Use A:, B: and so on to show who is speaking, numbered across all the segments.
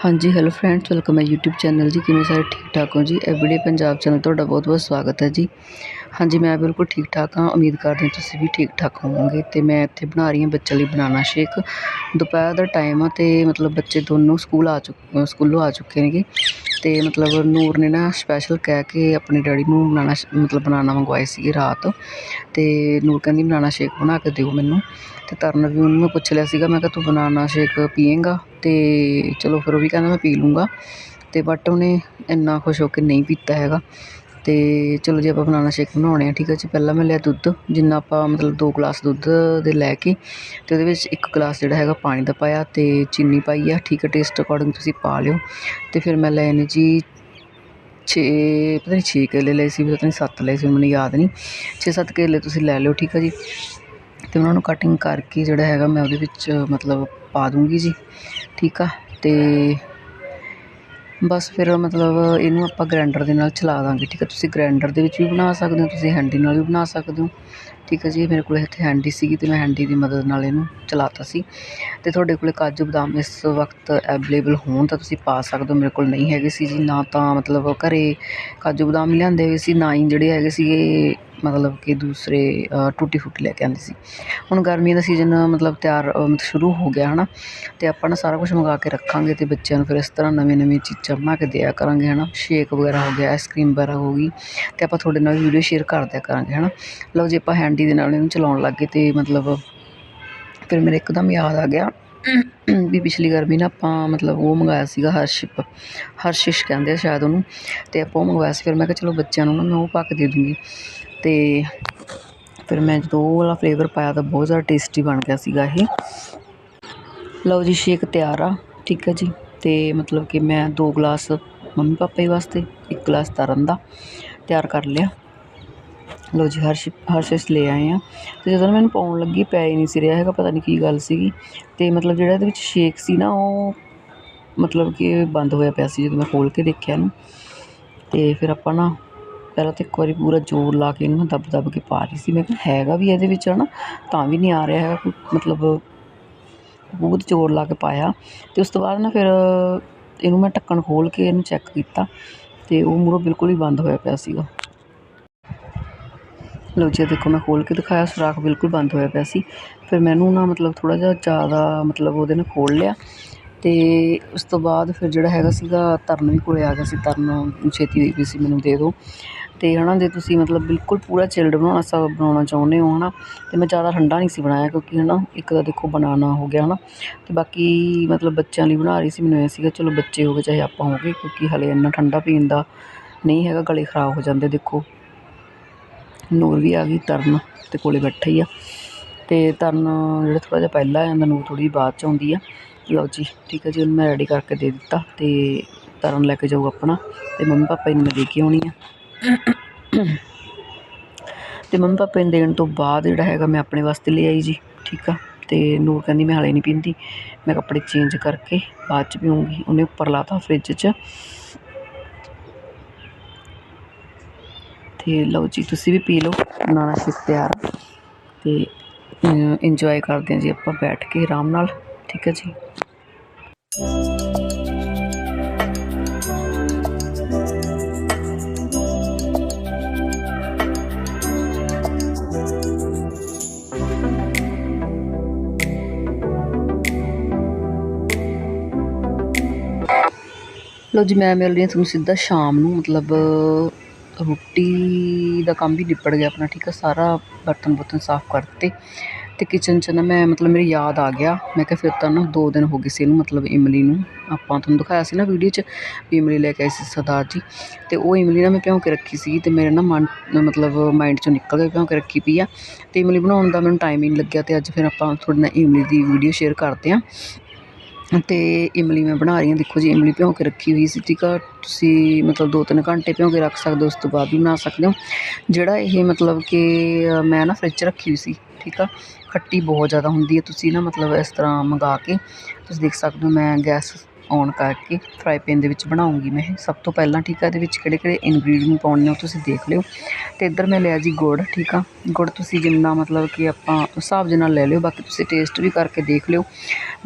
A: ਹਾਂਜੀ hello friends welcome ਹੈ YouTube channel ਜੀ। ਕਿਵੇਂ ਸਾਰੇ ਠੀਕ ਠਾਕ ਹੋ ਜੀ? ਐਵਰੀਡੇ ਪੰਜਾਬ ਚੈਨਲ ਤੁਹਾਡਾ ਬਹੁਤ ਬਹੁਤ ਸਵਾਗਤ ਹੈ ਜੀ। ਹਾਂਜੀ, ਮੈਂ ਬਿਲਕੁਲ ਠੀਕ ਠਾਕ ਹਾਂ। ਉਮੀਦ ਕਰਦੀ ਤੁਸੀਂ ਵੀ ਠੀਕ ਠਾਕ ਹੋਵੋਗੇ ਅਤੇ ਮੈਂ ਇੱਥੇ ਬਣਾ ਰਹੀ ਹਾਂ ਬੱਚਿਆਂ ਲਈ ਬਨਾਨਾ ਸ਼ੇਕ ਦੁਪਹਿਰ ਦਾ ਟਾਈਮ ਆ ਅਤੇ ਮਤਲਬ ਬੱਚੇ ਦੋਨੋਂ ਸਕੂਲ ਆ ਚੁੱਕੇ ਸਕੂਲੋਂ ਆ ਚੁੱਕੇ ਨੇਗੇ। ਅਤੇ ਮਤਲਬ ਨੂਰ ਨੇ ਨਾ ਸਪੈਸ਼ਲ ਕਹਿ ਕੇ ਆਪਣੇ ਡੈਡੀ ਨੂੰ ਬਨਾਨਾ ਮਤਲਬ ਬਨਾਨਾ ਮੰਗਵਾਏ ਸੀਗੇ ਰਾਤ। ਅਤੇ ਨੂਰ ਕਹਿੰਦੀ ਬਨਾਨਾ ਸ਼ੇਕ ਬਣਾ ਕੇ ਦਿਓ ਮੈਨੂੰ। ਅਤੇ ਤਰਨ ਵੀ ਉਹਨੂੰ ਮੈਂ ਪੁੱਛ ਲਿਆ ਸੀਗਾ, ਮੈਂ ਕਿਹਾ ਤੂੰ ਬਨਾਨਾ ਸ਼ੇਕ ਪੀਏਂਗਾ? ਅਤੇ ਚਲੋ ਫਿਰ ਉਹ ਵੀ ਕਹਿੰਦਾ ਮੈਂ ਪੀ ਲੂੰਗਾ। ਅਤੇ ਬਟ ਉਹਨੇ ਇੰਨਾ ਖੁਸ਼ ਹੋ ਕੇ ਨਹੀਂ ਪੀਤਾ ਹੈਗਾ। ਅਤੇ ਚਲੋ ਜੀ ਆਪਾਂ ਬਨਾਨਾ ਸ਼ੇਕ ਬਣਾਉਣੇ ਆ, ਠੀਕ ਆ ਜੀ। ਪਹਿਲਾਂ ਮੈਂ ਲਿਆ ਦੁੱਧ, ਜਿੰਨਾ ਆਪਾਂ ਮਤਲਬ ਦੋ ਗਲਾਸ ਦੁੱਧ ਦੇ ਲੈ ਕੇ ਅਤੇ ਉਹਦੇ ਵਿੱਚ ਇੱਕ ਗਲਾਸ ਜਿਹੜਾ ਹੈਗਾ ਪਾਣੀ ਦਾ ਪਾਇਆ ਅਤੇ ਚੀਨੀ ਪਾਈ ਆ, ਠੀਕ ਆ ਟੇਸਟ ਅਕੋਰਡਿੰਗ ਤੁਸੀਂ ਪਾ ਲਿਓ। ਅਤੇ ਫਿਰ ਮੈਂ ਲਏ ਨੇ ਜੀ ਛੇ, ਪਤਾ ਨਹੀਂ ਛੇ ਕੇਲੇ ਲਏ ਸੀ, ਪਤਾ ਨਹੀਂ ਸੱਤ ਲਏ ਸੀ, ਮੈਨੂੰ ਯਾਦ ਨਹੀਂ ਛੇ ਸੱਤ ਕੇਲੇ ਤੁਸੀਂ ਲੈ ਲਿਓ, ਠੀਕ ਆ ਜੀ। ਅਤੇ ਉਹਨਾਂ ਨੂੰ ਕਟਿੰਗ ਕਰਕੇ ਜਿਹੜਾ ਹੈਗਾ ਮੈਂ ਉਹਦੇ ਵਿੱਚ ਮਤਲਬ ਪਾ ਦੂੰਗੀ ਜੀ, ਠੀਕ ਆ। ਅਤੇ ਬਸ ਫਿਰ ਮਤਲਬ ਇਹਨੂੰ ਆਪਾਂ ਗਰੈਂਡਰ ਦੇ ਨਾਲ ਚਲਾ ਦਾਂਗੇ, ਠੀਕ ਹੈ? ਤੁਸੀਂ ਗਰੈਂਡਰ ਦੇ ਵਿੱਚ ਵੀ ਬਣਾ ਸਕਦੇ ਹੋ, ਤੁਸੀਂ ਹੈਂਡੀ ਨਾਲ ਵੀ ਬਣਾ ਸਕਦੇ ਹੋ। ਠੀਕ ਹੈ ਜੀ ਮੇਰੇ ਕੋਲ ਇੱਥੇ ਹੈਂਡੀ ਸੀਗੀ ਅਤੇ ਮੈਂ ਹੈਂਡੀ ਦੀ ਮਦਦ ਨਾਲ ਇਹਨੂੰ ਚਲਾਤਾ ਸੀ। ਅਤੇ ਤੁਹਾਡੇ ਕੋਲ ਕਾਜੂ ਬਦਾਮ ਇਸ ਵਕਤ ਅਵੇਲੇਬਲ ਹੋਣ ਤਾਂ ਤੁਸੀਂ ਪਾ ਸਕਦੇ ਹੋ, ਮੇਰੇ ਕੋਲ ਨਹੀਂ ਹੈਗੇ ਸੀ ਜੀ। ਨਾ ਤਾਂ ਮਤਲਬ ਘਰ ਕਾਜੂ ਬਦਾਮ ਲਿਆਂਦੇ ਹੋਏ ਸੀ, ਨਾ ਹੀ ਜਿਹੜੇ ਹੈਗੇ ਸੀਗੇ ਮਤਲਬ ਕਿ ਦੂਸਰੇ ਟੂਟੀ ਫੂਟੀ ਲੈ ਕੇ ਆਉਂਦੇ ਸੀ। ਹੁਣ ਗਰਮੀ ਦਾ ਸੀਜ਼ਨ ਮਤਲਬ ਤਿਆਰ ਮਤਲਬ ਸ਼ੁਰੂ ਹੋ ਗਿਆ ਹੈ ਨਾ ਅਤੇ ਆਪਾਂ ਨਾ ਸਾਰਾ ਕੁਛ ਮੰਗਾ ਕੇ ਰੱਖਾਂਗੇ ਅਤੇ ਬੱਚਿਆਂ ਨੂੰ ਫਿਰ ਇਸ ਤਰ੍ਹਾਂ ਨਵੀਆਂ ਨਵੀਆਂ ਚੀਜ਼ਾਂ ਬਣਾ ਕੇ ਦਿਆ ਕਰਾਂਗੇ ਹੈ ਨਾ ਸ਼ੇਕ ਵਗੈਰਾ ਹੋ ਗਿਆ ਆਈਸਕ੍ਰੀਮ ਵਗੈਰਾ ਹੋ ਗਈ। ਅਤੇ ਆਪਾਂ ਤੁਹਾਡੇ ਨਾਲ ਵੀਡੀਓ ਸ਼ੇਅਰ ਕਰ ਦਿਆ ਕਰਾਂਗੇ ਹੈ ਨਾ ਲਓ ਜੇ, ਆਪਾਂ ਹੈਂਡੀ ਦੇ ਨਾਲ ਇਹਨੂੰ ਚਲਾਉਣ ਲੱਗ ਗਏ ਅਤੇ ਮਤਲਬ ਫਿਰ ਮੇਰੇ ਇੱਕਦਮ ਯਾਦ ਆ ਗਿਆ। ਵੀ ਪਿਛਲੀ ਗਰਮੀ ਨਾ ਆਪਾਂ ਮਤਲਬ ਉਹ ਮੰਗਾਇਆ ਸੀਗਾ ਹਰਸ਼ਿਪ। ਹਰਸ਼ਿਸ਼ ਕਹਿੰਦੇ ਆ ਸ਼ਾਇਦ ਉਹਨੂੰ। ਅਤੇ ਆਪਾਂ ਉਹ ਮੰਗਵਾਇਆ ਸੀ, ਫਿਰ ਮੈਂ ਕਿਹਾ ਚਲੋ ਬੱਚਿਆਂ ਨੂੰ ਨਾ ਮੈਂ ਉਹ ਪਾ ਕੇ ਦੇ ਦੂੰਗੀ। ਅਤੇ ਫਿਰ ਮੈਂ ਜਦੋਂ ਉਹ ਵਾਲਾ ਫਲੇਵਰ ਪਾਇਆ ਤਾਂ ਬਹੁਤ ਜ਼ਿਆਦਾ ਟੇਸਟੀ ਬਣ ਗਿਆ ਸੀਗਾ ਇਹ। ਲਓ ਜੀ ਸ਼ੇਕ ਤਿਆਰ ਆ, ਠੀਕ ਹੈ ਜੀ। ਅਤੇ ਮਤਲਬ ਕਿ ਮੈਂ ਦੋ ਗਲਾਸ ਮੰਮੀ ਪਾਪਾ ਜੀ ਵਾਸਤੇ, ਇੱਕ ਗਲਾਸ ਤਰਨ ਦਾ ਤਿਆਰ ਕਰ ਲਿਆ। ਲਓ ਜੀ, ਹਰਸ਼, ਹਰਸ਼ਿਸ ਲੈ ਆਏ ਆ। ਅਤੇ ਜਦੋਂ ਮੈਨੂੰ ਪਾਉਣ ਲੱਗੀ, ਪੈ ਹੀ ਨਹੀਂ ਸੀ ਰਿਹਾ ਹੈਗਾ, ਪਤਾ ਨਹੀਂ ਕੀ ਗੱਲ ਸੀਗੀ। ਅਤੇ ਮਤਲਬ ਜਿਹੜਾ ਇਹਦੇ ਵਿੱਚ ਸ਼ੇਕ ਸੀ ਨਾ, ਉਹ ਮਤਲਬ ਕਿ ਬੰਦ ਹੋਇਆ ਪਿਆ ਸੀ ਜਦੋਂ ਮੈਂ ਖੋਲ੍ਹ ਕੇ ਦੇਖਿਆ ਇਹਨੂੰ। ਅਤੇ ਫਿਰ ਆਪਾਂ ਨਾ ਪਹਿਲਾਂ ਤਾਂ ਇੱਕ ਵਾਰੀ ਪੂਰਾ ਜ਼ੋਰ ਲਾ ਕੇ ਇਹਨੂੰ ਦੱਬ ਦੱਬ ਕੇ ਪਾ ਰਹੀ ਸੀ। ਮੈਂ ਕਿਹਾ ਹੈਗਾ ਵੀ ਇਹਦੇ ਵਿੱਚ ਹੈ ਨਾ ਤਾਂ ਵੀ ਨਹੀਂ ਆ ਰਿਹਾ ਹੈਗਾ ਕੋਈ ਮਤਲਬ ਬਹੁਤ ਜ਼ੋਰ ਲਾ ਕੇ ਪਾਇਆ। ਅਤੇ ਉਸ ਤੋਂ ਬਾਅਦ ਨਾ ਫਿਰ ਇਹਨੂੰ ਮੈਂ ਢੱਕਣ ਖੋਲ੍ਹ ਕੇ ਇਹਨੂੰ ਚੈੱਕ ਕੀਤਾ ਅਤੇ ਉਹ ਮੂਹਰੋਂ ਬਿਲਕੁਲ ਹੀ ਬੰਦ ਹੋਇਆ ਪਿਆ ਸੀਗਾ। ਲਓ ਜੀ ਦੇਖੋ ਮੈਂ ਖੋਲ੍ਹ ਕੇ ਦਿਖਾਇਆ, ਸੁਰਾਖ ਬਿਲਕੁਲ ਬੰਦ ਹੋਇਆ ਪਿਆ ਸੀ। ਫਿਰ ਮੈਨੂੰ ਨਾ ਮਤਲਬ ਥੋੜ੍ਹਾ ਜਿਹਾ ਜ਼ਿਆਦਾ ਮਤਲਬ ਉਹਦੇ ਨਾਲ ਖੋਲ੍ਹ ਲਿਆ। ਅਤੇ ਉਸ ਤੋਂ ਬਾਅਦ ਫਿਰ ਜਿਹੜਾ ਹੈਗਾ ਸੀਗਾ ਤਰਨ ਵੀ ਕੋਲ ਆ ਗਿਆ ਸੀ, ਤਰਨ ਛੇਤੀ ਹੋਈ ਪਈ ਸੀ, ਮੈਨੂੰ ਦੇ ਦਿਓ। ਅਤੇ ਹੈ ਨਾ ਜੇ ਤੁਸੀਂ ਮਤਲਬ ਬਿਲਕੁਲ ਪੂਰਾ ਚਿਲਡ ਬਣਾਉਣਾ ਸਾ ਬਣਾਉਣਾ ਚਾਹੁੰਦੇ ਹੋ ਹੈ ਨਾ ਅਤੇ ਮੈਂ ਜ਼ਿਆਦਾ ਠੰਡਾ ਨਹੀਂ ਸੀ ਬਣਾਇਆ ਕਿਉਂਕਿ ਹੈ ਨਾ ਇੱਕ ਤਾਂ ਦੇਖੋ ਬਨਾਨਾ ਹੋ ਗਿਆ ਹੈ ਨਾ ਅਤੇ ਬਾਕੀ ਮਤਲਬ ਬੱਚਿਆਂ ਲਈ ਬਣਾ ਰਹੀ ਸੀ, ਮੈਨੂੰ ਇਹ ਸੀਗਾ ਚਲੋ ਬੱਚੇ ਹੋ ਗਏ, ਚਾਹੇ ਆਪਾਂ ਹੋ ਗਏ, ਕਿਉਂਕਿ ਹਲੇ ਇੰਨਾ ਠੰਡਾ ਪੀਣ ਦਾ ਨਹੀਂ ਹੈਗਾ, ਗਲੇ ਖਰਾਬ ਹੋ ਜਾਂਦੇ ਦੇਖੋ। ਨੂਰ ਵੀ ਆ ਗਈ, ਤਰਨ ਅਤੇ ਕੋਲੇ ਬੈਠਾ ਹੀ ਆ। ਅਤੇ ਤਰਨ ਜਿਹੜਾ ਥੋੜ੍ਹਾ ਜਿਹਾ ਪਹਿਲਾਂ ਆ ਜਾਂਦਾ ਨੂਰ ਥੋੜ੍ਹੀ ਬਾਅਦ 'ਚ ਆਉਂਦੀ ਆ। ਲਓ ਜੀ, ਠੀਕ ਹੈ ਜੀ, ਉਹਨੂੰ ਮੈਂ ਰੈਡੀ ਕਰਕੇ ਦੇ ਦਿੱਤਾ ਅਤੇ ਤਰਨ ਲੈ ਕੇ ਜਾਊ ਆਪਣਾ ਅਤੇ ਮੰਮੀ ਪਾਪਾ ਨੂੰ ਮੈਂ ਦੇ ਕੇ ਆਉਣੀ ਆ। ਅਤੇ ਮੰਮੀ ਪਾਪਾ ਨੂੰ ਦੇਣ ਤੋਂ ਬਾਅਦ ਜਿਹੜਾ ਹੈਗਾ ਮੈਂ ਆਪਣੇ ਵਾਸਤੇ ਲੈ ਆਈ ਜੀ, ਠੀਕ ਆ। ਅਤੇ ਨੂਰ ਕਹਿੰਦੀ ਮੈਂ ਹਾਲੇ ਨਹੀਂ ਪੀਂਦੀ, ਮੈਂ ਕੱਪੜੇ ਚੇਂਜ ਕਰਕੇ ਬਾਅਦ 'ਚ ਪੀਊਂਗੀ। ਉਹਨੇ ਉੱਪਰ ਲਾਤਾ ਫਰਿੱਜ 'ਚ। ਅਤੇ ਲਓ ਜੀ, ਤੁਸੀਂ ਵੀ ਪੀ ਲਓ ਬਨਾਨਾ ਸ਼ੇਕ ਤਿਆਰ। ਅਤੇ ਇੰਜੋਏ ਕਰਦੇ ਹਾਂ ਜੀ ਆਪਾਂ ਬੈਠ ਕੇ ਆਰਾਮ ਨਾਲ। ਠੀਕ ਹੈ ਜੀ ਲਓ ਜੀ, ਮੈਂ ਮਿਲ ਰਹੀ ਹਾਂ ਤੁਹਾਨੂੰ ਸਿੱਧਾ ਸ਼ਾਮ ਨੂੰ, ਮਤਲਬ ਰੋਟੀ ਦਾ ਕੰਮ ਵੀ ਨਿਬੜ ਗਿਆ ਆਪਣਾ, ਠੀਕ ਹੈ ਸਾਰਾ ਬਰਤਨ ਬੁਰਤਨ ਸਾਫ਼ ਕਰਤੇ। ਅਤੇ ਕਿਚਨ 'ਚ ਨਾ ਮੈਂ ਮਤਲਬ ਮੇਰੀ ਯਾਦ ਆ ਗਿਆ। ਮੈਂ ਕਿਹਾ ਫਿਰ ਤਾਂ ਨਾ ਦੋ ਦਿਨ ਹੋ ਗਏ ਸੀ ਇਹਨੂੰ, ਮਤਲਬ ਇਮਲੀ ਨੂੰ। ਆਪਾਂ ਤੁਹਾਨੂੰ ਦਿਖਾਇਆ ਸੀ ਨਾ ਵੀਡੀਓ 'ਚ ਵੀ ਇਮਲੀ ਲੈ ਕੇ ਆਏ ਸੀ ਸਰਦਾਰ ਜੀ। ਅਤੇ ਉਹ ਇਮਲੀ ਨਾ ਮੈਂ ਭਿਉਂ ਕੇ ਰੱਖੀ ਸੀ ਅਤੇ ਮੇਰੇ ਨਾ ਮਨ, ਮਤਲਬ ਮਾਇੰਡ 'ਚੋਂ ਨਿਕਲ ਗਿਆ ਭਿਉਂ ਕੇ ਰੱਖੀ ਪਈ ਆ। ਅਤੇ ਇਮਲੀ ਬਣਾਉਣ ਦਾ ਮੈਨੂੰ ਟਾਈਮ ਹੀ ਨਹੀਂ ਲੱਗਿਆ ਅਤੇ ਅੱਜ ਫਿਰ ਆਪਾਂ ਤੁਹਾਡੇ ਨਾਲ ਇਮਲੀ ਦੀ ਵੀਡੀਓ ਸ਼ੇਅਰ ਕਰਦੇ ਹਾਂ ਅਤੇ ਇਮਲੀ ਮੈਂ ਬਣਾ ਰਹੀ ਹਾਂ। ਦੇਖੋ ਜੀ, ਇਮਲੀ ਭਿਉਂ ਕੇ ਰੱਖੀ ਹੋਈ ਸੀ, ਠੀਕ ਆ? ਤੁਸੀਂ ਮਤਲਬ ਦੋ ਤਿੰਨ ਘੰਟੇ ਭਿਉਂ ਕੇ ਰੱਖ ਸਕਦੇ ਹੋ, ਉਸ ਤੋਂ ਬਾਅਦ ਵੀ ਬਣਾ ਸਕਦੇ ਹੋ। ਜਿਹੜਾ ਇਹ ਮਤਲਬ ਕਿ ਮੈਂ ਨਾ ਫਰਿੱਜ 'ਚ ਰੱਖੀ ਹੋਈ ਸੀ, ਠੀਕ ਆ? ਖੱਟੀ ਬਹੁਤ ਜ਼ਿਆਦਾ ਹੁੰਦੀ ਹੈ, ਤੁਸੀਂ ਨਾ ਮਤਲਬ ਇਸ ਤਰ੍ਹਾਂ ਮੰਗਾ ਕੇ, ਤੁਸੀਂ ਦੇਖ ਸਕਦੇ ਹੋ, ਮੈਂ ਗੈਸ ਔਨ ਕਰਕੇ ਫਰਾਈ ਪੈਨ ਦੇ ਵਿੱਚ ਬਣਾਉਂਗੀ ਮੈਂ। ਸਭ ਤੋਂ ਪਹਿਲਾਂ ਠੀਕ ਆ, ਇਹਦੇ ਵਿੱਚ ਕਿਹੜੇ ਕਿਹੜੇ ਇਨਗਰੀਡੀਅੰਟ ਪਾਉਣੇ ਆ ਉਹ ਤੁਸੀਂ ਦੇਖ ਲਿਓ। ਅਤੇ ਇੱਧਰ ਮੈਂ ਲਿਆ ਜੀ ਗੁੜ, ਠੀਕ ਆ। ਗੁੜ ਤੁਸੀਂ ਜਿੰਨਾ ਮਤਲਬ ਕਿ ਆਪਾਂ ਹਿਸਾਬ ਦੇ ਨਾਲ ਲੈ ਲਿਓ, ਬਾਕੀ ਤੁਸੀਂ ਟੇਸਟ ਵੀ ਕਰਕੇ ਦੇਖ ਲਿਓ।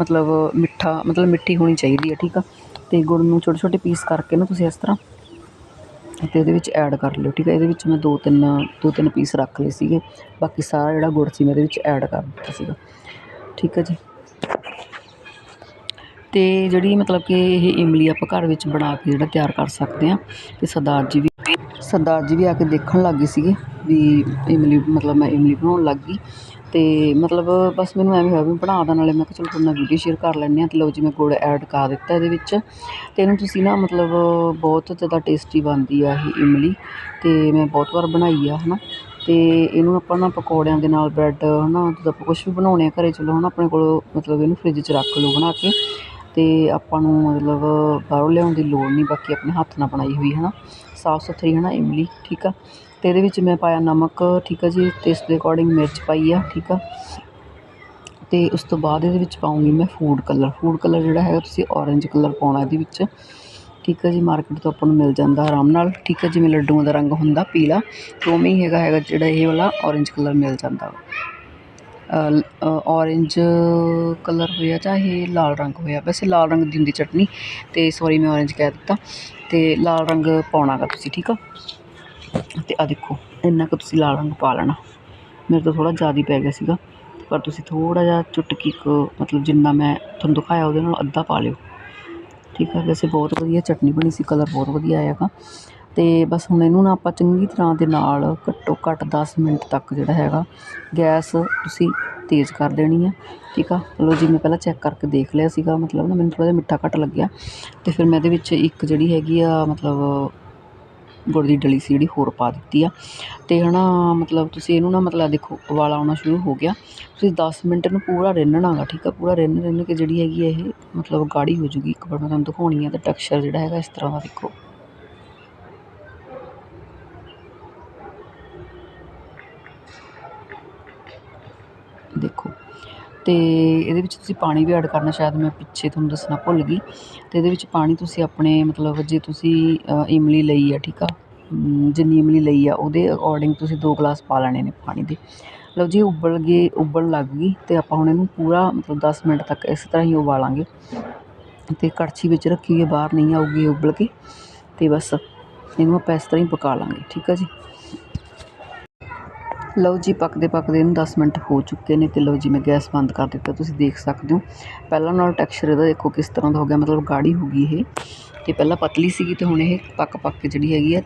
A: ਮਤਲਬ ਮਿੱਠਾ, ਮਤਲਬ ਮਿੱਠੀ ਹੋਣੀ ਚਾਹੀਦੀ ਹੈ ਠੀਕ ਆ। ਤੇ ਗੁੜ ਨੂੰ ਛੋਟੇ ਛੋਟੇ ਪੀਸ ਕਰਕੇ ਨਾ ਤੁਸੀਂ ਇਸ ਤਰ੍ਹਾਂ ਤੇ ਇਹਦੇ ਵਿੱਚ ਐਡ ਕਰ ਲਿਓ, ਠੀਕ ਹੈ ਇਹਦੇ ਵਿੱਚ ਮੈਂ ਦੋ ਤਿੰਨ ਦੋ ਤਿੰਨ ਪੀਸ ਰੱਖ ਲਏ ਸੀਗੇ। ਬਾਕੀ ਸਾਰਾ ਜਿਹੜਾ ਗੁੜ ਸੀ ਮੈਂ ਇਹਦੇ ਵਿੱਚ ਐਡ ਕਰ ਦਿੱਤਾ ਸੀਗਾ। ਠੀਕ ਹੈ ਜੀ। ਅਤੇ ਜਿਹੜੀ ਮਤਲਬ ਕਿ ਇਹ ਇਮਲੀ ਆਪਾਂ ਘਰ ਵਿੱਚ ਬਣਾ ਕੇ ਜਿਹੜਾ ਤਿਆਰ ਕਰ ਸਕਦੇ ਹਾਂ ਅਤੇ ਸਰਦਾਰ ਜੀ ਵੀ ਸਰਦਾਰ ਜੀ ਵੀ ਆ ਕੇ ਦੇਖਣ ਲੱਗ ਗਏ ਸੀਗੇ ਵੀ ਇਮਲੀ, ਮਤਲਬ ਮੈਂ ਇਮਲੀ ਬਣਾਉਣ ਲੱਗ ਗਈ। ਅਤੇ ਮਤਲਬ ਬਸ ਮੈਨੂੰ ਐਵੇਂ ਹੋਇਆ ਵੀ ਬਣਾ ਦਾ, ਨਾਲੇ ਮੈਂ ਕਿਹਾ ਚਲੋ ਤੁਹਾਡੇ ਨਾਲ ਵੀਡੀਓ ਸ਼ੇਅਰ ਕਰ ਲੈਂਦੇ ਹਾਂ ਅਤੇ ਲਓ ਜੀ ਮੈਂ ਗੁੜ ਐਡ ਕਰ ਦਿੱਤਾ ਇਹਦੇ ਵਿੱਚ। ਅਤੇ ਇਹਨੂੰ ਤੁਸੀਂ ਨਾ ਮਤਲਬ ਬਹੁਤ ਜ਼ਿਆਦਾ ਟੇਸਟੀ ਬਣਦੀ ਆ ਇਹ ਇਮਲੀ ਅਤੇ ਮੈਂ ਬਹੁਤ ਵਾਰ ਬਣਾਈ ਆ ਹੈ ਨਾ ਅਤੇ ਇਹਨੂੰ ਆਪਾਂ ਨਾ ਪਕੌੜਿਆਂ ਦੇ ਨਾਲ ਬ੍ਰੈਡ ਹੈ ਨਾ ਜਦੋਂ ਆਪਾਂ ਕੁਛ ਵੀ ਬਣਾਉਣੇ ਆ ਘਰੇ, ਚਲੋ ਹੈ ਨਾ ਆਪਣੇ ਕੋਲ ਮਤਲਬ ਇਹਨੂੰ ਫਰਿੱਜ 'ਚ ਰੱਖ ਲਓ ਬਣਾ ਕੇ। ਅਤੇ ਆਪਾਂ ਨੂੰ ਮਤਲਬ ਬਾਹਰੋਂ ਲਿਆਉਣ ਦੀ ਲੋੜ ਨਹੀਂ, ਬਾਕੀ ਆਪਣੇ ਹੱਥ ਨਾਲ ਬਣਾਈ ਹੋਈ ਹੈ ਨਾ ਸਾਫ਼ ਸੁਥਰੀ ਹੈ ਨਾ ਇਮਲੀ, ਠੀਕ ਆ। ਅਤੇ ਇਹਦੇ ਵਿੱਚ ਮੈਂ ਪਾਇਆ ਨਮਕ, ਠੀਕ ਆ ਜੀ ਟੇਸਟ ਦੇ ਅਕੋਰਡਿੰਗ ਮਿਰਚ ਪਾਈ ਆ, ਠੀਕ ਆ। ਅਤੇ ਉਸ ਤੋਂ ਬਾਅਦ ਇਹਦੇ ਵਿੱਚ ਪਾਉਂਗੀ ਮੈਂ ਫੂਡ ਕਲਰ ਫੂਡ ਕਲਰ ਜਿਹੜਾ ਹੈਗਾ ਤੁਸੀਂ ਔਰੇਂਜ ਕਲਰ ਪਾਉਣਾ ਇਹਦੇ ਵਿੱਚ। ਠੀਕ ਹੈ ਜੀ ਮਾਰਕੀਟ ਤੋਂ ਆਪਾਂ ਨੂੰ ਮਿਲ ਜਾਂਦਾ ਆਰਾਮ ਨਾਲ। ਠੀਕ ਹੈ ਜਿਵੇਂ ਲੱਡੂਆਂ ਦਾ ਰੰਗ ਹੁੰਦਾ ਪੀਲਾ, ਉਵੇਂ ਹੀ ਹੈਗਾ ਹੈਗਾ ਜਿਹੜਾ ਇਹ ਵਾਲਾ ਔਰੇਂਜ ਕਲਰ ਮਿਲ ਜਾਂਦਾ ਔਰੇਂਜ ਕਲਰ ਹੋਇਆ ਚਾਹੇ ਲਾਲ ਰੰਗ ਹੋਇਆ। ਵੈਸੇ ਲਾਲ ਰੰਗ ਦੀ ਹੁੰਦੀ ਚਟਨੀ ਅਤੇ ਸੋਰੀ ਮੈਂ ਔਰੇਂਜ ਕਹਿ ਦਿੱਤਾ। ਅਤੇ ਲਾਲ ਰੰਗ ਪਾਉਣਾ ਗਾ ਤੁਸੀਂ, ਠੀਕ ਆ? ਅਤੇ ਆ ਦੇਖੋ, ਇੰਨਾ ਕੁ ਤੁਸੀਂ ਲਾਲ ਰੰਗ ਪਾ ਲੈਣਾ। ਮੇਰੇ ਤੋਂ ਥੋੜ੍ਹਾ ਜ਼ਿਆਦਾ ਹੀ ਪੈ ਗਿਆ ਸੀਗਾ। ਪਰ ਤੁਸੀਂ ਥੋੜ੍ਹਾ ਜਿਹਾ ਚੁਟਕੀ ਕੁ, ਮਤਲਬ ਜਿੰਨਾ ਮੈਂ ਤੁਹਾਨੂੰ ਦਿਖਾਇਆ ਉਹਦੇ ਨਾਲ ਅੱਧਾ ਪਾ ਲਿਓ। ਠੀਕ ਹੈ ਵੈਸੇ ਬਹੁਤ ਵਧੀਆ ਚਟਨੀ ਬਣੀ ਸੀ ਕਲਰ ਬਹੁਤ ਵਧੀਆ ਆਇਆ ਗਾ ਅਤੇ ਬਸ ਹੁਣ ਇਹਨੂੰ ਨਾ ਆਪਾਂ ਚੰਗੀ ਤਰ੍ਹਾਂ ਦੇ ਨਾਲ ਘੱਟੋ ਘੱਟ ਦਸ ਮਿੰਟ ਤੱਕ ਜਿਹੜਾ ਹੈਗਾ, ਗੈਸ ਤੁਸੀਂ ਤੇਜ਼ ਕਰ ਦੇਣੀ ਆ, ਠੀਕ ਆ? ਲਓ ਜਿਵੇਂ ਪਹਿਲਾਂ ਚੈੱਕ ਕਰਕੇ ਦੇਖ ਲਿਆ ਸੀਗਾ, ਮਤਲਬ ਨਾ ਮੈਨੂੰ ਥੋੜ੍ਹਾ ਜਿਹਾ ਮਿੱਠਾ ਘੱਟ ਲੱਗਿਆ ਅਤੇ ਫਿਰ ਮੈਂ ਇਹਦੇ ਵਿੱਚ ਇੱਕ ਜਿਹੜੀ ਹੈਗੀ ਆ, ਮਤਲਬ ਗੁੜ ਦੀ ਡਲੀ ਸੀ ਜਿਹੜੀ ਹੋਰ ਪਾ ਦਿੱਤੀ ਆ। ਅਤੇ ਹੈ ਨਾ ਮਤਲਬ ਤੁਸੀਂ ਇਹਨੂੰ ਨਾ, ਮਤਲਬ ਦੇਖੋ, ਉਬਾਲਾ ਆਉਣਾ ਸ਼ੁਰੂ ਹੋ ਗਿਆ। ਤੁਸੀਂ ਦਸ ਮਿੰਟ ਨੂੰ ਪੂਰਾ ਰਿੰਨਣਾ ਗਾ, ਠੀਕ ਆ? ਪੂਰਾ ਰਿੰਨ ਰਿੰਨ ਕੇ ਜਿਹੜੀ ਹੈਗੀ ਆ ਇਹ, ਮਤਲਬ ਗਾੜੀ ਹੋ ਜੂਗੀ। ਇੱਕ ਵਾਰ ਮੈਂ ਤੁਹਾਨੂੰ ਦਿਖਾਉਣੀ ਆ ਅਤੇ ਟੈਕਸਚਰ ਜਿਹੜਾ ਹੈਗਾ ਇਸ ਤਰ੍ਹਾਂ ਦਾ ਦੇਖੋ। ਦੇਖੋ। ਅਤੇ ਇਹਦੇ ਵਿੱਚ ਤੁਸੀਂ ਪਾਣੀ ਵੀ ਐਡ ਕਰਨਾ ਸ਼ਾਇਦ ਮੈਂ ਪਿੱਛੇ ਤੁਹਾਨੂੰ ਦੱਸਣਾ ਭੁੱਲ ਗਈ। ਅਤੇ ਇਹਦੇ ਵਿੱਚ ਪਾਣੀ ਤੁਸੀਂ ਆਪਣੇ ਮਤਲਬ ਜੇ ਤੁਸੀਂ ਇਮਲੀ ਲਈ ਆ, ਠੀਕ ਆ? ਜਿੰਨੀ ਇਮਲੀ ਲਈ ਆ, ਉਹਦੇ ਅਕੋਰਡਿੰਗ ਤੁਸੀਂ ਦੋ ਗਲਾਸ ਪਾ ਲੈਣੇ ਨੇ ਪਾਣੀ ਦੇ। ਲਓ ਜੀ, ਉਬਲ ਗਏ, ਉਬਲਣ ਲੱਗ ਗਈ ਅਤੇ ਆਪਾਂ ਹੁਣ ਇਹਨੂੰ ਪੂਰਾ ਮਤਲਬ ਦਸ ਮਿੰਟ ਤੱਕ ਇਸ ਤਰ੍ਹਾਂ ਹੀ ਉਬਾਲਾਂਗੇ। ਅਤੇ ਕੜਛੀ ਵਿੱਚ ਰੱਖੀ ਹੋਈ ਬਾਹਰ ਨਹੀਂ ਆਊਗੀ ਉਬਲ ਕੇ। ਅਤੇ ਬਸ, ਇਹਨੂੰ ਆਪਾਂ ਇਸ ਤਰ੍ਹਾਂ ਹੀ ਪਕਾ ਲਾਂਗੇ, ਠੀਕ ਆ ਜੀ? ਲਓ ਜੀ, ਪੱਕਦੇ ਪੱਕਦੇ ਇਹਨੂੰ 10 ਮਿੰਟ ਹੋ ਚੁੱਕੇ ਨੇ ਤੇ ਲਓ ਜੀ, ਮੈਂ ਗੈਸ ਬੰਦ ਕਰ ਦਿੱਤਾ, ਤੁਸੀਂ ਦੇਖ ਸਕਦੇ ਹੋ। ਪਹਿਲਾਂ ਨਾਲ ਟੈਕਸਚਰ ਇਹਦਾ ਦੇਖੋ ਕਿਸ ਤਰ੍ਹਾਂ ਦਾ ਹੋ ਗਿਆ, ਮਤਲਬ ਗਾੜੀ ਹੋ ਗਈ ਇਹ। ਤੇ ਪਹਿਲਾਂ ਪਤਲੀ ਸੀਗੀ ਤੇ ਹੁਣ ਇਹ ਪੱਕ ਪੱਕ ਕੇ ਜਿਹੜੀ ਹੈਗੀ ਆ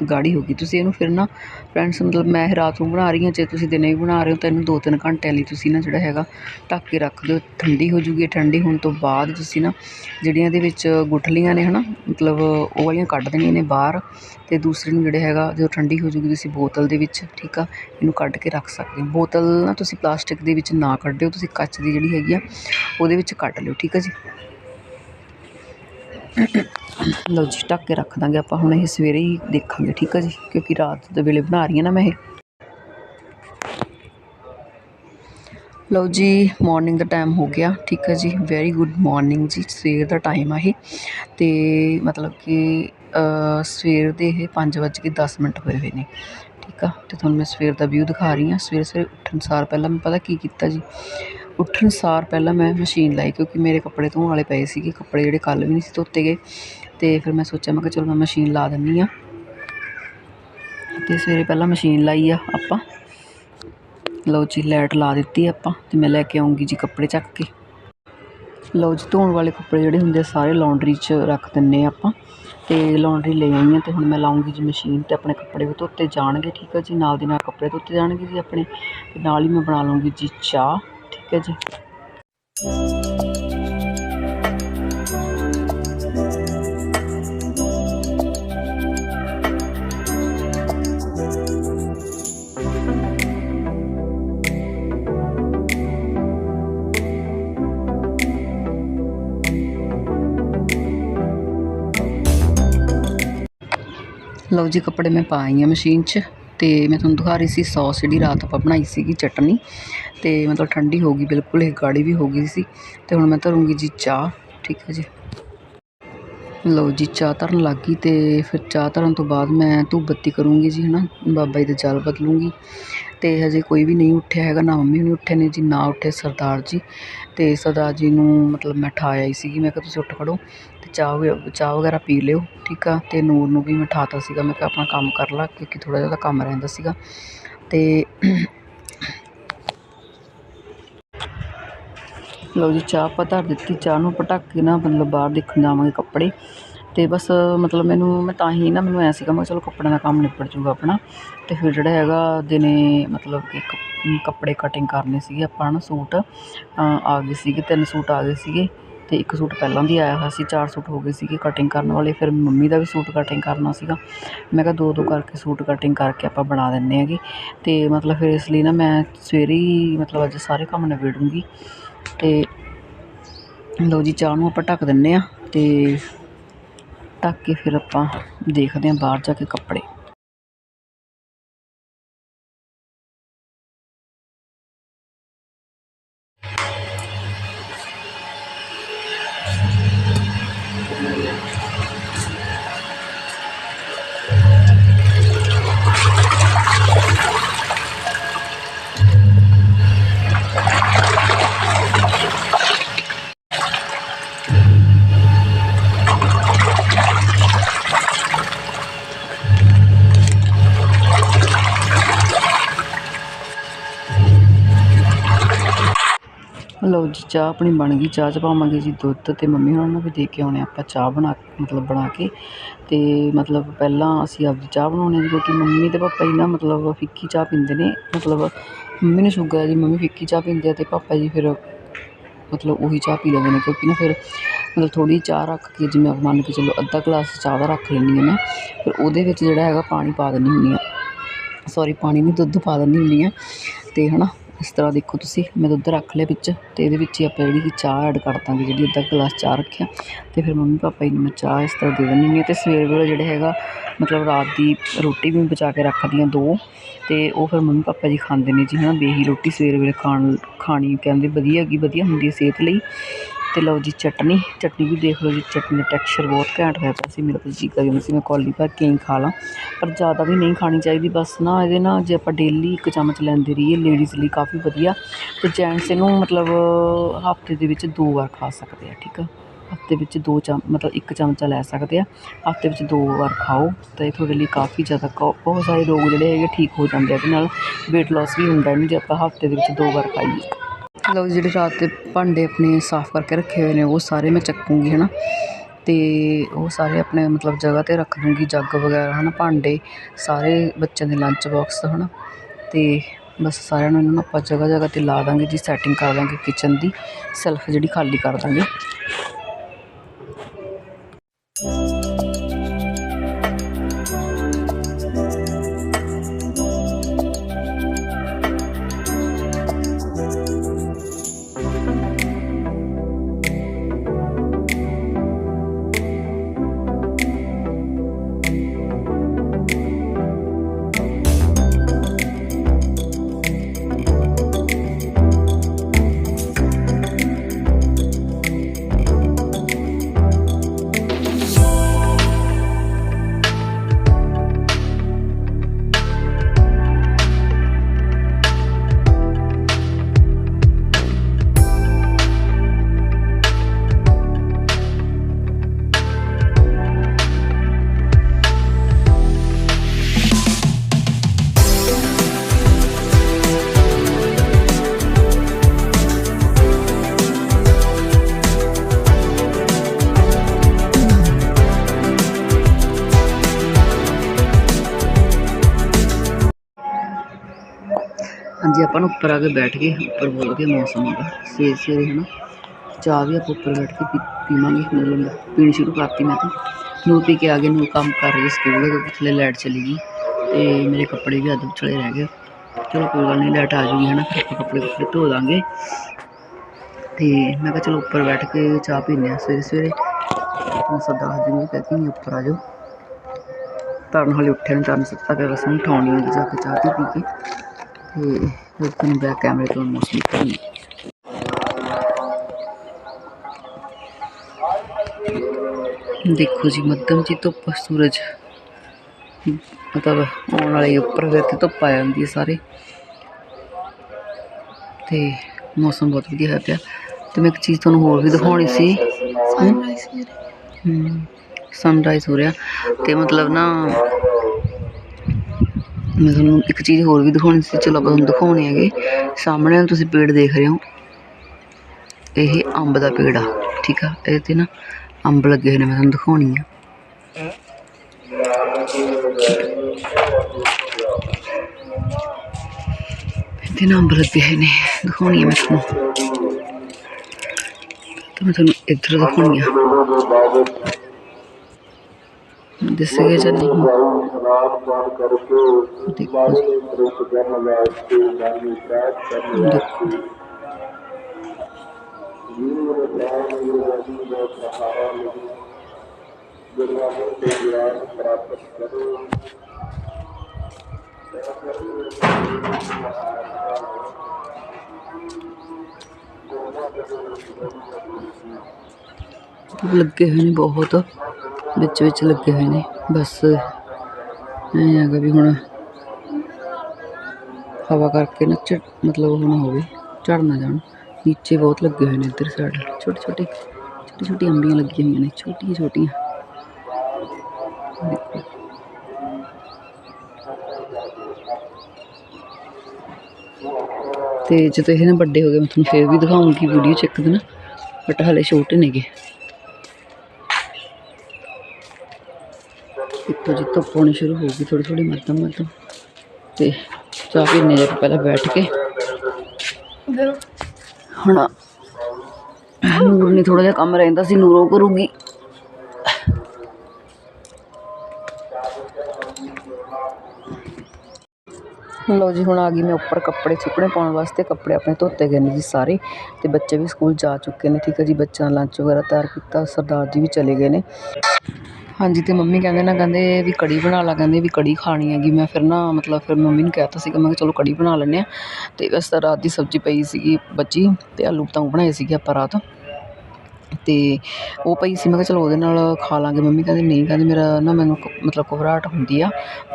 A: ਗਾੜੀ ਹੋ ਗਈ। ਤੁਸੀਂ ਇਹਨੂੰ ਫਿਰ ਨਾ ਫਰੈਂਡਸ ਮਤਲਬ ਮੈਂ ਇਹ ਰਾਤ ਨੂੰ ਬਣਾ ਰਹੀ ਹਾਂ, ਜੇ ਤੁਸੀਂ ਦਿਨੇ ਵੀ ਬਣਾ ਰਹੇ ਹੋ ਤਾਂ ਇਹਨੂੰ ਦੋ ਤਿੰਨ ਘੰਟਿਆਂ ਲਈ ਤੁਸੀਂ ਨਾ ਜਿਹੜਾ ਹੈਗਾ ਢੱਕ ਕੇ ਰੱਖ ਦਿਓ। ਠੰਡੀ ਹੋ ਜੂਗੀ ਠੰਡੀ ਹੋਣ ਤੋਂ ਬਾਅਦ ਤੁਸੀਂ ਨਾ ਜਿਹੜੀਆਂ ਇਹਦੇ ਵਿੱਚ ਗੁਠਲੀਆਂ ਨੇ ਹੈ ਨਾ ਮਤਲਬ ਉਹ ਵਾਲੀਆਂ ਕੱਢ ਦੇਣੀਆਂ ਨੇ ਬਾਹਰ ਅਤੇ ਦੂਸਰੇ ਨੂੰ ਜਿਹੜੇ ਹੈਗਾ ਜਦੋਂ ਠੰਡੀ ਹੋ ਜੂਗੀ ਤੁਸੀਂ ਬੋਤਲ ਦੇ ਵਿੱਚ, ਠੀਕ ਆ, ਇਹਨੂੰ ਕੱਢ ਕੇ ਰੱਖ ਸਕਦੇ ਹੋ। ਬੋਤਲ ਨਾ ਤੁਸੀਂ ਪਲਾਸਟਿਕ ਦੇ ਵਿੱਚ ਨਾ ਕੱਢਿਓ, ਤੁਸੀਂ ਕੱਚ ਦੀ ਜਿਹੜੀ ਹੈਗੀ ਆ ਉਹਦੇ ਵਿੱਚ ਕੱਢ ਲਿਓ, ਠੀਕ ਆ ਜੀ। ਲਓ ਜੀ, ਢੱਕ ਕੇ ਰੱਖ ਦਾਂਗੇ ਆਪਾਂ, ਹੁਣ ਇਹ ਸਵੇਰੇ ਹੀ ਦੇਖਾਂਗੇ, ਠੀਕ ਹੈ ਜੀ? ਕਿਉਂਕਿ ਰਾਤ ਦੇ ਵੇਲੇ ਬਣਾ ਰਹੀ ਹਾਂ ਨਾ ਮੈਂ ਇਹ। ਲਓ ਜੀ ਮਾਰਨਿੰਗ ਦਾ ਟਾਈਮ ਹੋ ਗਿਆ, ਠੀਕ ਹੈ ਜੀ? ਵੈਰੀ ਗੁੱਡ ਮਾਰਨਿੰਗ ਜੀ, ਸਵੇਰ ਦਾ ਟਾਈਮ ਆ ਇਹ। ਤੇ ਮਤਲਬ ਕਿ ਸਵੇਰ ਦੇ ਇਹ 5:10 ਮਿੰਟ ਹੋਏ ਹੋਏ ਨੇ, ਠੀਕ ਆ? ਤੇ ਤੁਹਾਨੂੰ ਮੈਂ ਸਵੇਰ ਦਾ ਵਿਊ ਦਿਖਾ ਰਹੀ ਹਾਂ ਸਵੇਰੇ ਸਵੇਰੇ ਉੱਠਣ ਸਾਰ ਪਹਿਲਾਂ ਮੈਂ ਪਤਾ ਕੀ ਕੀਤਾ ਜੀ? ਉੱਠਣ ਸਾਰ ਪਹਿਲਾਂ ਮੈਂ ਮਸ਼ੀਨ ਲਾਈ ਕਿਉਂਕਿ ਮੇਰੇ ਕੱਪੜੇ ਧੋਣ ਵਾਲੇ ਪਏ ਸੀਗੇ, ਕੱਪੜੇ ਜਿਹੜੇ ਕੱਲ੍ਹ ਵੀ ਨਹੀਂ ਸੀ ਧੋਤੇ ਗਏ। ਅਤੇ ਫਿਰ ਮੈਂ ਸੋਚਿਆ, ਮੈਂ ਕਿਹਾ ਚਲੋ ਮੈਂ ਮਸ਼ੀਨ ਲਾ ਦਿੰਦੀ ਹਾਂ। ਅਤੇ ਸਵੇਰੇ ਪਹਿਲਾਂ ਮਸ਼ੀਨ ਲਾਈ ਆ ਆਪਾਂ। ਲਓ ਜੀ, ਲਾਈਟ ਲਾ ਦਿੱਤੀ ਆਪਾਂ ਅਤੇ ਮੈਂ ਲੈ ਕੇ ਆਉਂਗੀ ਜੀ ਕੱਪੜੇ ਚੱਕ ਕੇ। ਲਓ ਜੀ, ਧੋਣ ਵਾਲੇ ਕੱਪੜੇ ਜਿਹੜੇ ਹੁੰਦੇ ਆ, ਸਾਰੇ ਲਾਉਂਡਰੀ 'ਚ ਰੱਖ ਦਿੰਨੇ ਆ ਆਪਾਂ। ਤੇ ਲਾਉਂਡਰੀ ਲੈ ਆਈ ਹਾਂ ਤੇ ਹੁਣ ਮੈਂ ਲਾਉਂਗੀ ਜੀ ਮਸ਼ੀਨ ਤੇ ਆਪਣੇ ਕੱਪੜੇ ਵੀ ਧੋਤੇ ਜਾਣਗੇ, ਠੀਕ ਹੈ ਜੀ? ਨਾਲ ਦੀ ਨਾਲ ਕੱਪੜੇ ਧੋਤੇ ਜਾਣਗੇ ਜੀ ਆਪਣੇ। ਤੇ ਨਾਲ ਹੀ ਮੈਂ ਬਣਾ ਲਵਾਂਗੀ ਜੀ ਚਾਹ। ਠੀਕ ਜੀ। ਲਓ ਜੀ, ਕੱਪੜੇ ਮੈਂ ਪਾਈ ਆਈ ਹਾਂ ਮਸ਼ੀਨ 'ਚ ਤੇ ਮੈਂ ਤੁਹਾਨੂੰ ਦਿਖਾ ਰਹੀ ਸੀ ਸੌਸ ਜਿਹੜੀ ਰਾਤ ਆਪਾਂ ਬਣਾਈ ਸੀਗੀ ਚਟਨੀ। ਅਤੇ ਮਤਲਬ ਠੰਡੀ ਹੋ ਗਈ, ਬਿਲਕੁਲ ਇਹ ਗਾੜੀ ਵੀ ਹੋ ਗਈ ਸੀ। ਅਤੇ ਹੁਣ ਮੈਂ ਧਰੂੰਗੀ ਜੀ ਚਾਹ, ਠੀਕ ਹੈ ਜੀ। ਲਓ ਜੀ, ਚਾਹ ਧਰਨ ਲੱਗ ਗਈ ਅਤੇ ਫਿਰ ਚਾਹ ਧਰਨ ਤੋਂ ਬਾਅਦ ਮੈਂ ਧੂਪ ਬੱਤੀ ਕਰੂੰਗੀ ਜੀ ਹੈ ਨਾ ਬਾਬਾ ਜੀ ਦਾ ਜਲ ਬਦਲੂੰਗੀ। ਅਤੇ ਹਜੇ ਕੋਈ ਵੀ ਨਹੀਂ ਉੱਠਿਆ ਹੈਗਾ, ਨਾ ਮੰਮੀ ਹੁਣੀ ਉੱਠੇ ਨੇ ਜੀ, ਨਾ ਉੱਠੇ ਸਰਦਾਰ ਜੀ। ਅਤੇ ਸਰਦਾਰ ਜੀ ਨੂੰ ਮਤਲਬ ਮੈਂ ਠਾ ਆਈ ਸੀਗੀ, ਮੈਂ ਕਿਹਾ ਤੁਸੀਂ ਉੱਠ ਖੜੋ ਅਤੇ ਚਾਹ ਚਾਹ ਵਗੈਰਾ ਪੀ ਲਿਓ, ਠੀਕ ਆ। ਅਤੇ ਨੂਰ ਨੂੰ ਵੀ ਮੈਂ ਠਾਤਾ ਸੀਗਾ, ਮੈਂ ਕਿਹਾ ਆਪਣਾ ਕੰਮ ਕਰ ਲਾ, ਕਿਉਂਕਿ ਥੋੜ੍ਹਾ ਜਿਹਾ ਉਹਦਾ ਕੰਮ ਰਹਿੰਦਾ ਸੀਗਾ। ਅਤੇ ਲਓ ਜੀ, ਚਾਹ ਆਪਾਂ ਧਰ ਦਿੱਤੀ। ਚਾਹ ਨੂੰ ਆਪਾਂ ਕੇ ਨਾ ਮਤਲਬ ਬਾਹਰ ਦੇਖਣ ਜਾਵਾਂਗੇ ਕੱਪੜੇ। ਅਤੇ ਬਸ ਮਤਲਬ ਮੈਨੂੰ, ਮੈਂ ਤਾਂ ਹੀ ਨਾ ਮੈਨੂੰ ਐਂ ਸੀਗਾ, ਮੈਂ ਕਿਹਾ ਚਲੋ ਕੱਪੜਿਆਂ ਦਾ ਕੰਮ ਨਿਬੜ ਜੂਗਾ ਆਪਣਾ। ਅਤੇ ਫਿਰ ਜਿਹੜਾ ਹੈਗਾ, ਦਿਨੇ ਮਤਲਬ ਕਿ ਕੱਪੜੇ ਕਟਿੰਗ ਕਰਨੇ ਸੀਗੇ ਆਪਾਂ ਨਾ ਸੂਟ। ਆ ਗਏ ਸੀਗੇ, ਤਿੰਨ ਸੂਟ ਆ ਗਏ ਸੀਗੇ। ਅਤੇ ਇੱਕ ਸੂਟ ਪਹਿਲਾਂ ਵੀ ਆਇਆ ਹੋਇਆ ਸੀ, ਚਾਰ ਸੂਟ ਹੋ ਗਏ ਸੀਗੇ ਕਟਿੰਗ ਕਰਨ ਵਾਲੇ। ਫਿਰ ਮੰਮੀ ਦਾ ਵੀ ਸੂਟ ਕਟਿੰਗ ਕਰਨਾ ਸੀਗਾ। ਮੈਂ ਕਿਹਾ ਦੋ ਦੋ ਕਰਕੇ ਸੂਟ ਕਟਿੰਗ ਕਰਕੇ ਆਪਾਂ ਬਣਾ ਦਿੰਦੇ ਹੈਗੇ। ਅਤੇ ਮਤਲਬ ਫਿਰ ਇਸ ਲਈ ਨਾ ਮੈਂ ਸਵੇਰੇ ਹੀ ਮਤਲਬ ਅੱਜ ਸਾਰੇ ਕੰਮ ਨਿਬੇੜੂੰਗੀ। ਅਤੇ ਲਓ ਜੀ, ਚਾਹ ਨੂੰ ਆਪਾਂ ਢੱਕ ਦਿੰਦੇ ਹਾਂ ਅਤੇ ਢੱਕ ਕੇ ਫਿਰ ਆਪਾਂ ਦੇਖਦੇ ਹਾਂ ਬਾਹਰ ਜਾ ਕੇ ਕੱਪੜੇ। ਲਓ ਜੀ, ਚਾਹ ਆਪਣੀ ਬਣ ਗਈ। ਚਾਹ 'ਚ ਪਾਵਾਂਗੇ ਜੀ ਦੁੱਧ ਅਤੇ ਮੰਮੀ ਹੋਣਾਂ ਨੂੰ ਵੀ ਦੇ ਕੇ ਆਉਣੇ ਆਪਾਂ ਚਾਹ ਬਣਾ ਮਤਲਬ ਬਣਾ ਕੇ ਅਤੇ ਮਤਲਬ ਪਹਿਲਾਂ ਅਸੀਂ ਆਪਦੀ ਚਾਹ ਬਣਾਉਂਦੇ ਹਾਂ ਜੀ, ਕਿਉਂਕਿ ਮੰਮੀ ਅਤੇ ਪਾਪਾ ਜੀ ਨਾ ਮਤਲਬ ਫਿੱਕੀ ਚਾਹ ਪੀਂਦੇ ਨੇ। ਮਤਲਬ ਮੰਮੀ ਨੂੰ ਸ਼ੂਗਰ ਹੈ ਜੀ, ਮੰਮੀ ਫਿੱਕੀ ਚਾਹ ਪੀਂਦੇ ਆ ਅਤੇ ਪਾਪਾ ਜੀ ਫਿਰ ਮਤਲਬ ਉਹੀ ਚਾਹ ਪੀ ਲੈਂਦੇ ਨੇ, ਕਿਉਂਕਿ ਨਾ ਫਿਰ ਮਤਲਬ ਥੋੜ੍ਹੀ ਚਾਹ ਰੱਖ ਕੇ ਜਿਵੇਂ ਮੰਨ ਕੇ ਚਲੋ ਅੱਧਾ ਗਲਾਸ ਚਾਹ ਦਾ ਰੱਖ ਲੈਂਦੀ ਹਾਂ ਮੈਂ, ਫਿਰ ਉਹਦੇ ਵਿੱਚ ਜਿਹੜਾ ਹੈਗਾ ਪਾਣੀ ਪਾ ਦਿੰਦੀ ਹੁੰਦੀ ਹਾਂ। ਸੋਰੀ ਪਾਣੀ ਨਹੀਂ, ਦੁੱਧ ਪਾ ਦਿੰਦੀ ਹੁੰਦੀ ਹਾਂ। ਅਤੇ ਹੈ ਨਾ ਇਸ ਤਰ੍ਹਾਂ ਦੇਖੋ ਤੁਸੀਂ, ਮੈਂ ਦੁੱਧ ਰੱਖ ਲਿਆ ਵਿੱਚ ਅਤੇ ਇਹਦੇ ਵਿੱਚ ਹੀ ਆਪਾਂ ਜਿਹੜੀ ਕਿ ਚਾਹ ਐਡ ਕਰ ਦਾਂਗੇ, ਜਿਹੜੀ ਅੱਧਾ ਗਲਾਸ ਚਾਹ ਰੱਖਿਆ। ਅਤੇ ਫਿਰ ਮੰਮੀ ਪਾਪਾ ਜੀ ਨੂੰ ਮੈਂ ਚਾਹ ਇਸ ਤਰ੍ਹਾਂ ਦੇ ਦਿੰਦੀ ਹਾਂ ਅਤੇ ਸਵੇਰ ਵੇਲੇ ਜਿਹੜੇ ਹੈਗਾ, ਮਤਲਬ ਰਾਤ ਦੀ ਰੋਟੀ ਵੀ ਮੈਂ ਬਚਾ ਕੇ ਰੱਖਦੀ ਹਾਂ ਦੋ ਅਤੇ ਉਹ ਫਿਰ ਮੰਮੀ ਪਾਪਾ ਜੀ ਖਾਂਦੇ ਨੇ ਜੀ ਹੈ ਨਾ ਬੇਹੀ ਰੋਟੀ ਸਵੇਰ ਵੇਲੇ ਖਾਣ, ਖਾਣੀ ਕਹਿੰਦੇ ਵਧੀਆ ਹੈਗੀ, ਵਧੀਆ ਹੁੰਦੀ ਹੈ ਸਿਹਤ ਲਈ। ਅਤੇ ਲਓ ਜੀ ਚਟਨੀ ਚਟਨੀ ਵੀ ਦੇਖ ਲਓ ਜੀ, ਚਟਨੀ ਦਾ ਟੈਕਸਚਰ ਬਹੁਤ ਘੈਂਟ ਹੋਇਆ ਪਿਆ ਸੀ, ਮੇਰਾ ਤਾਂ ਜੀ ਕਰੀ ਸੀ, ਮੈਂ ਕੌਲੀ ਭਰ ਕੇ ਹੀ ਖਾ ਲਾਂ, ਪਰ ਜ਼ਿਆਦਾ ਵੀ ਨਹੀਂ ਖਾਣੀ ਚਾਹੀਦੀ, ਬਸ ਨਾ ਇਹਦੇ ਨਾਲ ਜੇ ਆਪਾਂ ਡੇਲੀ ਇੱਕ ਚਮਚ ਲੈਂਦੇ ਰਹੀਏ ਲੇਡੀਜ਼ ਲਈ ਕਾਫੀ ਵਧੀਆ ਅਤੇ ਜੈਂਟਸ ਇਹਨੂੰ ਮਤਲਬ ਹਫ਼ਤੇ ਦੇ ਵਿੱਚ ਦੋ ਵਾਰ ਖਾ ਸਕਦੇ ਆ, ਠੀਕ ਆ? ਹਫ਼ਤੇ ਵਿੱਚ ਦੋ ਚਮ, ਮਤਲਬ ਇੱਕ ਚਮਚਾ ਲੈ ਸਕਦੇ ਆ, ਹਫ਼ਤੇ ਵਿੱਚ ਦੋ ਵਾਰ ਖਾਓ, ਤਾਂ ਇਹ ਤੁਹਾਡੇ ਲਈ ਕਾਫੀ ਜ਼ਿਆਦਾ ਕੋ- ਬਹੁਤ ਸਾਰੇ ਰੋਗ ਜਿਹੜੇ ਹੈਗੇ ਠੀਕ ਹੋ ਜਾਂਦੇ ਆ, ਇਹਦੇ ਨਾਲ weight loss ਵੀ ਹੁੰਦਾ ਇਹਨੂੰ ਜੇ ਆਪਾਂ ਹਫ਼ਤੇ ਦੇ ਵਿੱਚ ਦੋ ਵਾਰ ਖਾਈਏ। ਲਓ ਜਿਹੜੇ ਰਾਤ ਦੇ ਭਾਂਡੇ ਆਪਣੇ ਸਾਫ਼ ਕਰਕੇ ਰੱਖੇ ਹੋਏ ਨੇ, ਉਹ ਸਾਰੇ ਮੈਂ ਚੱਕੂੰਗੀ ਹੈ ਨਾ ਅਤੇ ਉਹ ਸਾਰੇ ਆਪਣੇ ਮਤਲਬ ਜਗ੍ਹਾ 'ਤੇ ਰੱਖ ਦੂੰਗੀ, ਜੱਗ ਵਗੈਰਾ ਹੈ ਨਾ ਭਾਂਡੇ, ਸਾਰੇ ਬੱਚਿਆਂ ਦੇ ਲੰਚ ਬਾਕਸ ਹੈ ਨਾ ਅਤੇ ਬਸ ਸਾਰਿਆਂ ਨੂੰ ਇਹਨਾਂ ਨੂੰ ਆਪਾਂ ਜਗ੍ਹਾ ਜਗ੍ਹਾ 'ਤੇ ਲਾ ਦਾਂਗੇ ਜੀ ਸੈਟਿੰਗ ਕਰ ਦਾਂਗੇ ਕਿਚਨ ਦੀ ਸੈਲਫ ਜਿਹੜੀ ਖਾਲੀ ਕਰ ਦਾਂਗੇ। ਹਾਂਜੀ, ਆਪਾਂ ਨਾ ਉੱਪਰ ਆ ਕੇ ਬੈਠ ਗਏ ਉੱਪਰ ਬਹੁਤ ਵਧੀਆ ਮੌਸਮ ਹੈਗਾ ਸਵੇਰੇ ਸਵੇਰੇ ਹੈ ਨਾ ਚਾਹ ਵੀ ਆਪਾਂ ਉੱਪਰ ਬੈਠ ਕੇ ਪੀ ਪੀਵਾਂਗੇ, ਮਤਲਬ ਪੀਣੀ ਸ਼ੁਰੂ ਕਰਤੀ ਮੈਂ ਤਾਂ। ਨੂੰ ਪੀ ਕੇ ਆ ਗਏ ਨੂੰ ਕੰਮ ਕਰ ਰਹੀ ਸਕੂਲ ਦੇ ਕਿਉਂਕਿ ਥੱਲੇ ਲਾਈਟ ਚਲੀ ਗਈ ਅਤੇ ਮੇਰੇ ਕੱਪੜੇ ਵੀ ਅੱਧ ਵਿਚਲੇ ਰਹਿ ਗਏ। ਚਲੋ ਕੋਈ ਗੱਲ ਨਹੀਂ ਲਾਈਟ ਆ ਜੂਗੀ ਹੈ ਨਾ ਫਿਰ ਆਪਾਂ ਕੱਪੜੇ ਕੁੱਪੜੇ ਧੋ ਦਾਂਗੇ। ਅਤੇ ਮੈਂ ਕਿਹਾ ਚਲੋ ਉੱਪਰ ਬੈਠ ਕੇ ਚਾਹ ਪੀਂਦੇ ਹਾਂ ਸਵੇਰੇ ਸਵੇਰੇ। ਮੈਂ ਸਰਦਾਰ ਜੀ ਨੂੰ ਕਹਿੰਦੀ ਹਾਂ ਉੱਪਰ ਆ ਜਾਓ। ਤਰਨ ਹਾਲੇ ਉੱਠਿਆ ਨਹੀਂ ਤਰਨ ਸੁੱਤਾ ਪਿਆ ਹੈ ਕੈਮਰੇ ਤੋਂ ਮੌਸਮ ਕਰਨੀ। ਦੇਖੋ ਜੀ ਮੱਧਮ ਜੀ ਧੁੱਪ ਸੂਰਜ ਮਤਲਬ ਆਉਣ ਵਾਲੇ ਉੱਪਰ ਫਿਰ ਤੇ ਧੁੱਪ ਆ ਜਾਂਦੀ ਹੈ ਸਾਰੇ। ਤੇ ਮੌਸਮ ਬਹੁਤ ਵਧੀਆ ਹੋਇਆ ਪਿਆ। ਤੇ ਮੈਂ ਇੱਕ ਚੀਜ਼ ਤੁਹਾਨੂੰ ਹੋਰ ਵੀ ਦਿਖਾਉਣੀ ਸੀ। ਹੂੰ ਸਨਰਾਈਜ਼ ਹੋ ਰਿਹਾ। ਤੇ ਮਤਲਬ ਨਾ ਮੈਂ ਤੁਹਾਨੂੰ ਇੱਕ ਚੀਜ਼ ਹੋਰ ਵੀ ਦਿਖਾਉਣੀ ਸੀ, ਚਲੋ ਆਪਾਂ ਤੁਹਾਨੂੰ ਦਿਖਾਉਣੇ ਹੈਗੇ। ਸਾਹਮਣੇ ਤੁਸੀਂ ਪੇੜ ਦੇਖ ਰਹੇ ਹੋ। ਇਹ ਅੰਬ ਦਾ ਪੇੜ ਆ, ਠੀਕ ਆ? ਇਹ ਤੇ ਨਾ ਅੰਬ ਲੱਗੇ ਹੋਏ ਨੇ, ਮੈਂ ਤੁਹਾਨੂੰ ਦਿਖਾਉਣੀ ਆ। ਤੇ ਨਾ ਅੰਬ ਲੱਗੇ ਹੋਏ ਨੇ, ਦਿਖਾਉਣੀ ਆ ਮੈਂ ਤੁਹਾਨੂੰ। ਤੇ ਮੈਂ ਤੁਹਾਨੂੰ ਇੱਧਰ ਦਿਖਾਉਣੀ ਆ। ਦਿਸੇਗਾ ਜਾਂ ਨਹੀਂ ਦੇਖੋ ਜੀ ਦੇਖੋ ਲੱਗੇ ਹੋਏ ਨੇ ਬਹੁਤ ਵਿੱਚ ਵਿੱਚ ਲੱਗੇ ਹੋਏ ਨੇ, ਬਸ ਐਂ ਹੈਗਾ ਵੀ ਹੁਣ ਹਵਾ ਕਰਕੇ ਨਾ ਝੜ, ਮਤਲਬ ਉਹ ਨਾ ਹੋਵੇ, ਝੜ ਨਾ ਜਾਣ। ਨੀਚੇ ਬਹੁਤ ਲੱਗੇ ਹੋਏ ਨੇ ਇੱਧਰ ਸਾਈਡ ਛੋਟੇ ਛੋਟੇ, ਛੋਟੀ ਛੋਟੀ ਅੰਬੀਆਂ ਲੱਗੀਆਂ ਹੋਈਆਂ ਨੇ, ਛੋਟੀਆਂ ਛੋਟੀਆਂ। ਦੇਖੋ ਤੇ ਜਦੋਂ ਇਹ ਨਾ ਵੱਡੇ ਹੋ ਗਏ, ਮੈਂ ਤੁਹਾਨੂੰ ਫੇਰ ਵੀ ਦਿਖਾਉਂਗੀ ਵੀਡੀਓ ਚ ਇੱਕ ਦਿਨ ਬਟ ਹਲੇ ਛੋਟੇ ਨੇਗੇ। ਇੱਥੋਂ ਜੀ ਧੁੱਪ ਹੋਣੀ ਸ਼ੁਰੂ ਹੋ ਗਈ ਥੋੜੀ ਥੋੜੀ ਮੱਧਮ ਮੱਧਮ। ਤੇ ਚਾਹ ਪੀਣੇ ਜਾ ਪਹਿਲਾਂ ਬੈਠ ਕੇ। ਹੁਣ ਨੂਰ ਨੇ ਥੋੜਾ ਜਿਹਾ ਕੰਮ ਰਹਿੰਦਾ ਸੀ, ਨੂਰੋ ਕਰੂਗੀ। ਲਓ ਜੀ, ਹੁਣ ਆ ਗਈ ਮੈਂ ਉੱਪਰ ਕੱਪੜੇ ਸੁੱਕਣੇ ਪਾਉਣ ਵਾਸਤੇ। ਕੱਪੜੇ ਆਪਣੇ ਧੋਤੇ ਗਏ ਨੇ ਜੀ ਸਾਰੇ। ਤੇ ਬੱਚੇ ਵੀ ਸਕੂਲ ਜਾ ਚੁੱਕੇ ਨੇ, ਠੀਕ ਹੈ ਜੀ। ਬੱਚਿਆਂ ਦਾ ਲੰਚ ਵਗੈਰਾ ਤਿਆਰ ਕੀਤਾ, ਸਰਦਾਰ ਜੀ ਵੀ ਚਲੇ ਗਏ ਨੇ। ਹਾਂਜੀ ਅਤੇ ਮੰਮੀ ਕਹਿੰਦੇ ਨਾ, ਕਹਿੰਦੇ ਵੀ ਕੜੀ ਬਣਾ ਲਾ, ਕਹਿੰਦੇ ਵੀ ਕੜੀ ਖਾਣੀ ਹੈਗੀ। ਮੈਂ ਫਿਰ ਨਾ, ਮਤਲਬ ਫਿਰ ਮੰਮੀ ਨੂੰ ਕਹਿ ਕਹਿਤਾ ਸੀਗਾ, ਮੈਂ ਕਿਹਾ ਚਲੋ ਕੜੀ ਬਣਾ ਲੈਂਦੇ ਹਾਂ। ਅਤੇ ਵੈਸੇ ਤਾਂ ਰਾਤ ਦੀ ਸਬਜ਼ੀ ਪਈ ਸੀਗੀ ਬੱਚੀ ਅਤੇ ਆਲੂ ਪਤਾਉ ਬਣਾਏ ਸੀਗੇ ਆਪਾਂ ਰਾਤ। ਅਤੇ ਉਹ ਪਈ ਸੀ, ਮੈਂ ਕਿਹਾ ਚਲੋ ਉਹਦੇ ਨਾਲ ਖਾ ਲਾਂਗੇ। ਮੰਮੀ ਕਹਿੰਦੇ, ਨਹੀਂ, ਕਹਿੰਦੇ ਮੇਰਾ ਨਾ ਮੈਨੂੰ ਮਤਲਬ ਘਬਰਾਹਟ ਹੁੰਦੀ ਆ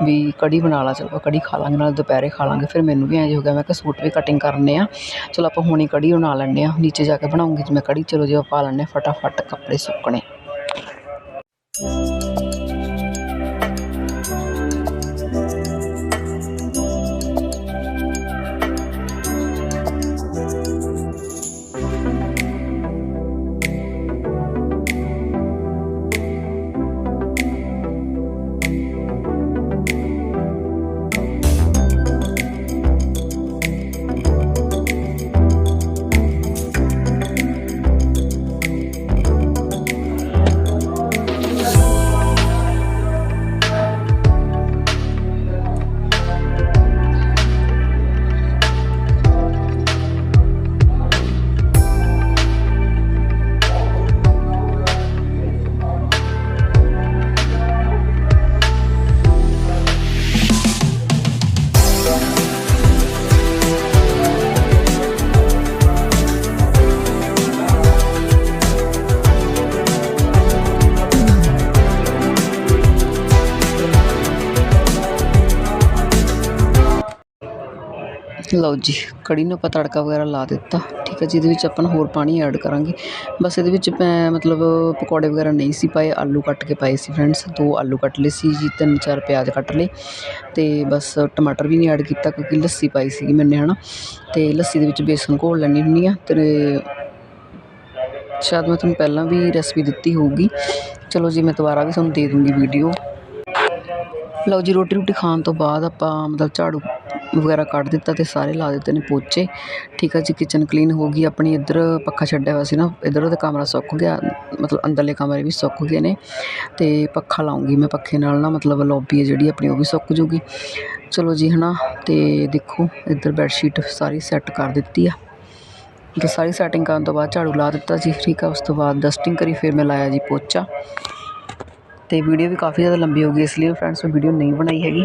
A: ਵੀ ਕੜੀ ਬਣਾ ਲਾ, ਚਲੋ ਆਪਾਂ ਕੜੀ ਖਾ ਲਾਂਗੇ, ਨਾਲ ਦੁਪਹਿਰੇ ਖਾ ਲਾਂਗੇ। ਫਿਰ ਮੈਨੂੰ ਵੀ ਐਂ ਹੋ ਗਿਆ, ਮੈਂ ਕਿਹਾ ਸੂਟ ਵੀ ਕਟਿੰਗ ਕਰਨੇ ਆ। ਚਲੋ ਆਪਾਂ ਹੁਣੀ ਕੜੀ ਬਣਾ ਲੈਂਦੇ ਆ ਨੀਚੇ ਜਾ ਕੇ ਬਣਾਉਂਗੀ ਜੀ ਮੈਂ ਕੜੀ ਚਲੋ ਜੇ, ਆਪਾਂ ਪਾ ਲੈਂਦੇ ਹਾਂ ਫਟਾਫਟ ਕੱਪੜੇ ਸੁੱਕਣੇ। Thank you. ਲਓ ਜੀ, ਕੜੀ ਨੂੰ ਆਪਾਂ ਤੜਕਾ ਵਗੈਰਾ ਲਾ ਦਿੱਤਾ। ਠੀਕ ਹੈ ਜਿਹਦੇ ਵਿੱਚ ਆਪਾਂ ਹੋਰ ਪਾਣੀ ਐਡ ਕਰਾਂਗੇ। ਬਸ ਇਹਦੇ ਵਿੱਚ ਮੈਂ ਮਤਲਬ ਪਕੌੜੇ ਵਗੈਰਾ ਨਹੀਂ ਸੀ ਪਾਏ, ਆਲੂ ਕੱਟ ਕੇ ਪਾਏ ਸੀ ਫਰੈਂਡਸ ਦੋ ਆਲੂ ਕੱਟ ਲਏ ਸੀ ਜੀ, ਤਿੰਨ ਚਾਰ ਪਿਆਜ਼ ਕੱਟ ਲਏ। ਅਤੇ ਬਸ ਟਮਾਟਰ ਵੀ ਨਹੀਂ ਐਡ ਕੀਤਾ ਕਿਉਂਕਿ ਲੱਸੀ ਪਾਈ ਸੀਗੀ ਮੈਨੇ ਹੈ ਨਾ ਅਤੇ ਲੱਸੀ ਦੇ ਵਿੱਚ ਬੇਸਨ ਘੋਲ ਲੈਣੀ ਹੁੰਦੀ ਆ ਅਤੇ ਸ਼ਾਇਦ ਮੈਂ ਤੁਹਾਨੂੰ ਪਹਿਲਾਂ ਵੀ ਰੈਸਪੀ ਦਿੱਤੀ ਹੋਊਗੀ। ਚਲੋ ਜੀ, ਮੈਂ ਦੁਬਾਰਾ ਵੀ ਤੁਹਾਨੂੰ ਦੇ ਦੂੰਗੀ ਵੀਡੀਓ ਲਓ ਜੀ, ਰੋਟੀ ਰੋਟੀ ਖਾਣ ਤੋਂ ਬਾਅਦ ਆਪਾਂ ਮਤਲਬ ਝਾੜੂ ਵਗੈਰਾ ਕੱਢ ਦਿੱਤਾ ਅਤੇ ਸਾਰੇ ਲਾ ਦਿੱਤੇ ਨੇ ਪੋਚੇ। ਠੀਕ ਆ ਜੀ ਕਿਚਨ ਕਲੀਨ ਹੋ ਗਈ, ਆਪਣੀ ਇੱਧਰ ਪੱਖਾ ਛੱਡਿਆ ਹੋਇਆ ਸੀ ਨਾ, ਇੱਧਰ ਦਾ ਕਮਰਾ ਸੁੱਕ ਗਿਆ, ਮਤਲਬ ਅੰਦਰਲੇ ਕਮਰੇ ਵੀ ਸੁੱਕ ਗਏ ਨੇ। ਅਤੇ ਪੱਖਾ ਲਾਉਂਗੀ ਮੈਂ ਪੱਖੇ ਨਾਲ ਨਾ, ਮਤਲਬ ਲੌਬੀ ਹੈ ਜਿਹੜੀ ਆਪਣੀ, ਉਹ ਵੀ ਸੁੱਕ ਜੂਗੀ। ਚਲੋ ਜੀ ਹੈ ਨਾ ਅਤੇ ਦੇਖੋ, ਇੱਧਰ ਬੈੱਡਸ਼ੀਟ ਸਾਰੀ ਸੈੱਟ ਕਰ ਦਿੱਤੀ ਆ। ਤੇ ਸਾਰੀ ਸੈਟਿੰਗ ਕਰਨ ਤੋਂ ਬਾਅਦ ਝਾੜੂ ਲਾ ਦਿੱਤਾ ਜੀ, ਠੀਕ ਆ, ਉਸ ਤੋਂ ਬਾਅਦ ਡਸਟਿੰਗ ਕਰੀ, ਫਿਰ ਮੈਂ ਲਾਇਆ ਜੀ ਪੋਚਾ। ਅਤੇ ਵੀਡੀਓ ਵੀ ਕਾਫੀ ਜ਼ਿਆਦਾ ਲੰਬੀ ਹੋ ਗਈ, ਇਸ ਲਈ ਫਰੈਂਡਸ ਮੈਂ ਵੀਡੀਓ ਨਹੀਂ ਬਣਾਈ ਹੈਗੀ।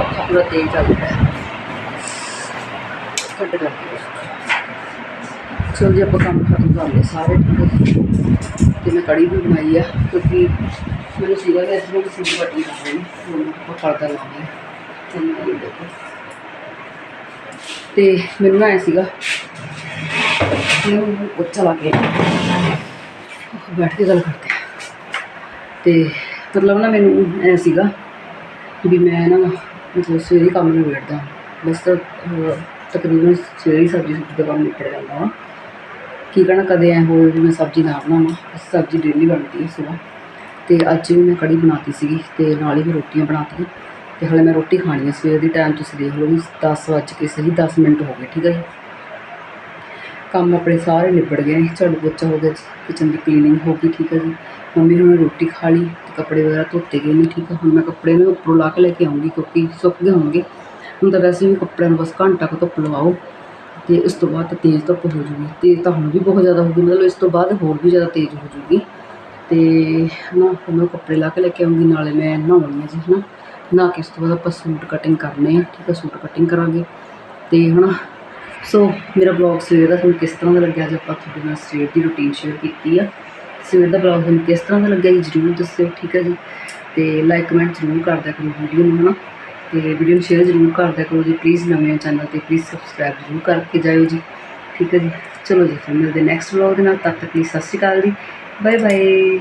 A: ਅੱਖਾਂ ਪੂਰਾ ਤੇਜ਼ ਚੱਲ ਰਿਹਾ। ਕੱਢ ਲੱਗ ਚਲ ਜੀ, ਆਪਾਂ ਕੰਮ ਖਤਮ ਕਰ ਲਏ ਸਾਰੇ। ਠੀਕ ਤੇ ਮੈਂ ਕੜੀ ਵੀ ਬਣਾਈ ਆ, ਕਿਉਂਕਿ ਮੈਨੂੰ ਸੀਗਾ ਕਿ ਇਸ ਨੂੰ ਕਿਸੇ ਦੀ ਵੱਡੀ ਨਾ ਹੋਵੇ ਹੁਣ ਆਪਾਂ ਪਰਦਾ ਲਾਉਂਦੇ ਹਾਂ ਦੇਖੋ। ਤੇ ਮੈਨੂੰ ਨਾ ਸੀਗਾ ਮੈਨੂੰ ਉੱਚਾ ਲੱਗ ਗਿਆ ਬੈਠ ਕੇ ਗੱਲ ਕਰਦੇ ਤੇ ਮਤਲਬ ਨਾ ਮੈਨੂੰ ਐ ਸੀਗਾ ਵੀ ਮੈਂ ਨਾ ਮਤਲਬ ਸਵੇਰੇ ਕੰਮ ਨੂੰ ਵੇੜਦਾ ਬਸ ਤਾਂ, ਤਕਰੀਬਨ ਸਵੇਰੇ ਸਬਜ਼ੀ ਸੁਬਜ਼ੀ ਦਾ ਕੰਮ ਨਿਪਟ ਜਾਂਦਾ ਵਾ। ਕੀ ਕਹਿਣਾ ਕਦੇ ਐ ਹੋਵੇ ਵੀ ਮੈਂ ਸਬਜ਼ੀ ਨਾ ਬਣਾਵਾਂ ਸਬਜ਼ੀ ਡੇਲੀ ਬਣਦੀ ਹੈ ਸੁਬਾਹ ਤੇ ਅੱਜ ਵੀ ਮੈਂ ਕੜੀ ਬਣਾਤੀ ਸੀਗੀ ਤੇ ਨਾਲ ਹੀ ਮੈਂ ਰੋਟੀਆਂ ਬਣਾਤੀਆਂ। ਤੇ ਹਲੇ ਮੈਂ ਰੋਟੀ ਖਾਣੀ ਹੈ ਸਵੇਰ ਦੀ ਟਾਈਮ ਤੁਸੀਂ ਦੇਖ ਲਓ ਵੀ 10 ਵੱਜ ਕੇ ਸਹੀ 10 ਮਿੰਟ ਹੋ ਗਏ ਠੀਕ ਹੈ ਜੀ। ਕੰਮ ਆਪਣੇ ਸਾਰੇ ਨਿਬੜ ਗਏ ਨੇ ਝਾੜੂ ਪੋਚਾ ਹੋ ਗਿਆ ਕਿਚਨ ਦੀ ਕਲੀਨਿੰਗ ਹੋ ਗਈ ਠੀਕ ਹੈ ਜੀ। ਮੰਮੀ ਨੇ ਰੋਟੀ ਖਾ ਲਈ ਤੇ ਕੱਪੜੇ ਵਗੈਰਾ ਧੋਤੇ ਗਏ ਨੇ, ਠੀਕ ਹੈ ਹੁਣ ਮੈਂ ਕੱਪੜੇ ਨੂੰ ਉੱਪਰੋਂ ਲਾ ਕੇ ਲੈ ਕੇ ਆਉਂਗੀ ਕਿਉਂਕਿ ਸੁੱਕ ਗਏ ਹੋਣਗੇ। ਹੁਣ ਤਾਂ ਵੈਸੇ ਵੀ ਕੱਪੜਿਆਂ ਨੂੰ ਬਸ ਘੰਟਾ ਕੁ ਧੁੱਪ ਲਵਾਓ ਤੇ ਉਸ ਤੋਂ ਬਾਅਦ ਤਾਂ ਤੇਜ਼ ਧੁੱਪ ਹੋ ਜੂਗੀ। ਤੇਜ਼ ਤਾਂ ਹੁਣ ਵੀ ਬਹੁਤ ਜ਼ਿਆਦਾ ਹੋ ਗਈ, ਮਤਲਬ ਇਸ ਤੋਂ ਬਾਅਦ ਹੋਰ ਵੀ ਜ਼ਿਆਦਾ ਤੇਜ਼ ਹੋ ਜੂਗੀ। ਤੇ ਨਾ ਫਿਰ ਮੈਂ ਕੱਪੜੇ ਲਾ ਕੇ ਲੈ ਕੇ ਆਉਂਗੀ, ਨਾਲੇ ਮੈਂ ਨਹਾਉਣੀ ਆ ਜੀ ਹੈ ਨਾ ਨਹਾ ਕੇ ਉਸ ਤੋਂ ਬਾਅਦ ਆਪਾਂ ਸੂਟ ਕਟਿੰਗ ਕਰਨੇ ਆ, ਠੀਕ ਆ, ਸੂਟ ਕਟਿੰਗ ਕਰਾਂਗੇ। ਤੇ ਹੁਣ ਸੋ ਮੇਰਾ ਬਲੌਗ ਸਵੇਰ ਦਾ ਤੁਹਾਨੂੰ ਕਿਸ ਤਰ੍ਹਾਂ ਦਾ ਲੱਗਿਆ ਜੇ ਆਪਾਂ ਤੁਹਾਡੇ ਨਾਲ ਸਵੇਰ ਦੀ ਰੁਟੀਨ ਸ਼ੇਅਰ ਕੀਤੀ ਆ। ਸਵੇਰ ਦਾ ਬਲੌਗ ਤੁਹਾਨੂੰ ਕਿਸ ਤਰ੍ਹਾਂ ਦਾ ਲੱਗਿਆ ਜੀ ਜ਼ਰੂਰ ਦੱਸਿਓ, ਠੀਕ ਹੈ ਜੀ? ਤੇ ਲਾਈਕ ਕਮੈਂਟ ਜ਼ਰੂਰ ਕਰ ਦਿਆ ਕਰੋ ਵੀਡੀਓ ਨੂੰ, ਹਨਾ? ਤੇ ਵੀਡੀਓ ਨੂੰ ਸ਼ੇਅਰ ਜ਼ਰੂਰ ਕਰ ਦਿਆ ਕਰੋ ਜੀ ਪਲੀਜ਼ ਨਵੇਂ ਚੈਨਲ ਤੇ ਪਲੀਜ਼ ਸਬਸਕ੍ਰਾਈਬ ਜ਼ਰੂਰ ਕਰਕੇ ਜਾਇਓ ਜੀ, ਠੀਕ ਹੈ ਜੀ? ਚਲੋ ਜੀ, ਫਿਰ ਮਿਲਦੇ ਨੈਕਸਟ ਵਲੌਗ ਦੇ ਨਾਲ, ਤਦ ਤੱਕ ਲਈ ਸਤਿ ਸ਼੍ਰੀ ਅਕਾਲ ਜੀ ਬਾਏ ਬਾਏ